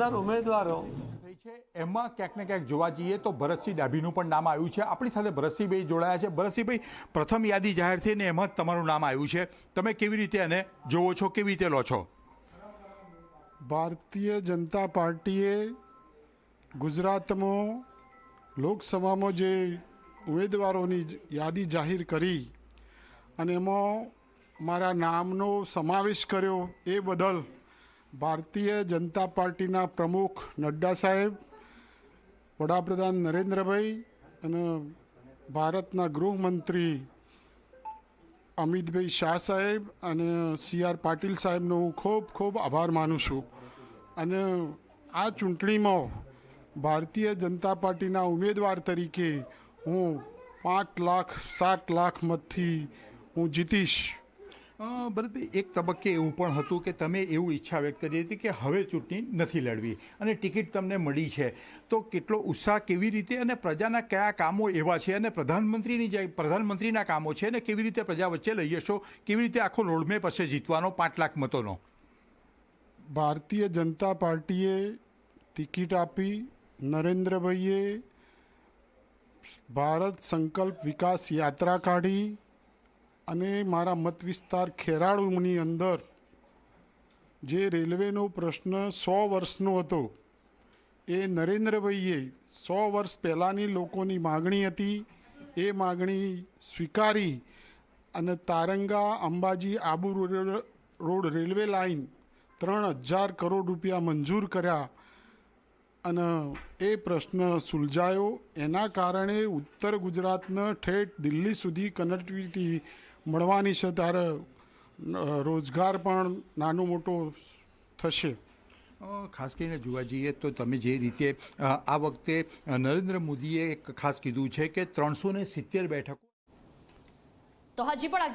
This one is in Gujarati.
પંદર ઉમેદવારો. થઈ છે. એમાં ક્યાંક ને ક્યાંક જોવા જઈએ તો ભરતસિંહ ડાભીનું પણ નામ આવ્યું છે. આપણી સાથે ભરતસિંહભાઈ જોડાયા છે. ભરતસિંહભાઈ પ્રથમ યાદી જાહેર થઈ ને એમાં જ તમારું નામ આવ્યું છે. તમે કેવી રીતે એને જોવો છો? કેવી રીતે લો છો? ભારતીય જનતા પાર્ટીએ ગુજરાતમાં લોકસભામાં જે ઉમેદવારોની જ યાદી જાહેર કરી અને એમાં મારા નામનો સમાવેશ કર્યો એ બદલ ભારતીય જનતા પાર્ટીના પ્રમુખ નડ્ડા સાહેબ, વડાપ્રધાન નરેન્દ્રભાઈ અને ભારતના ગૃહમંત્રી અમિતભાઈ શાહ સાહેબ અને સી આર પાટીલ સાહેબનો હું ખૂબ ખૂબ આભાર માનું છું. અને આ ચૂંટણીમાં ભારતીય જનતા પાર્ટીના ઉમેદવાર તરીકે હું પાંચ લાખ, સાત લાખ મતથી હું જીતીશ. ભરતભાઈ, એક તબક્કે એવું પણ હતું કે તમે એવું ઈચ્છા વ્યક્ત કરી હતી કે હવે ચૂંટણી નથી લડવી અને ટિકિટ તમને મળી છે. તો કેટલો ઉત્સાહ કેવી રીતે અને પ્રજાના કયા કામો એવા છે અને પ્રધાનમંત્રીની જે પ્રધાનમંત્રીના કામો છે અને કેવી રીતે પ્રજા વચ્ચે લઈ જશો, કેવી રીતે આખો રોડમેપ હશે જીતવાનો પાંચ લાખ મતોનો? ભારતીય જનતા પાર્ટીએ ટિકિટ આપી, નરેન્દ્રભાઈએ ભારત સંકલ્પ વિકાસ યાત્રા કાઢી અને મારા મત વિસ્તાર ખેરાળુની અંદર જે રેલવેનો પ્રશ્ન સો વર્ષનો હતો, એ નરેન્દ્રભાઈએ સો વર્ષ પહેલાંની લોકોની માગણી હતી, એ માગણી સ્વીકારી અને Taranga Ambaji Abu road railway line ત્રણ હજાર કરોડ રૂપિયા મંજૂર કર્યા અને એ પ્રશ્ન સુલઝાયો. એના કારણે ઉત્તર ગુજરાતને ઠેઠ દિલ્હી સુધી કનેક્ટિવિટી મળવાની છે ત્યારે રોજગાર પણ નાનો મોટો થશે. ખાસ કરીને જોવા જઈએ તો તમે જે રીતે આ વખતે નરેન્દ્ર મોદીએ એક ખાસ કીધું છે કે ત્રણસો સિત્તેર બેઠકો તો હજી પણ